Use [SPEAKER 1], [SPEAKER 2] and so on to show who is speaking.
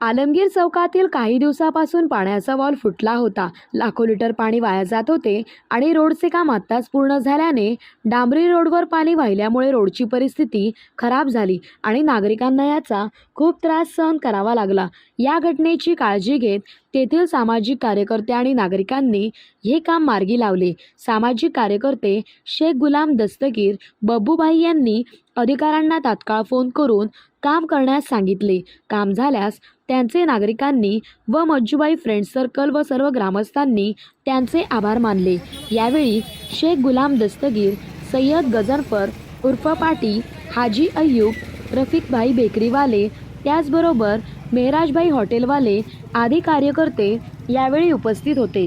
[SPEAKER 1] आलमगीर चौकातील काही दिवसापासून पाण्याचा वॉल फुटला होता. लाखो लिटर पाणी वाया जात होते आणि रोडचे काम आत्ताच पूर्ण झाल्याने डांबरी रोडवर पाणी वाहिल्यामुळे रोडची परिस्थिती खराब झाली आणि नागरिकांना याचा खूप त्रास सहन करावा लागला. या घटनेची काळजी घेत तेथील सामाजिक कार्यकर्ते आणि नागरिकांनी हे काम मार्गी लावले. सामाजिक कार्यकर्ते शेख गुलाम दस्तगीर बब्बूभाई यांनी अधिकाऱ्यांना तात्काळ फोन करून काम करण्यास सांगितले. काम झाल्यास त्यांचे नागरिकांनी व मज्जूबाई फ्रेंड सर्कल व सर्व ग्रामस्थांनी त्यांचे आभार मानले. यावेळी शेख गुलाम दस्तगीर सय्यद गजनफर उर्फ पाटी हाजी अय्यूब रफिकभाई बेकरीवाले त्याचबरोबर मेहराजभाई हॉटेलवाले आदी कार्यकर्ते यावेळी उपस्थित होते.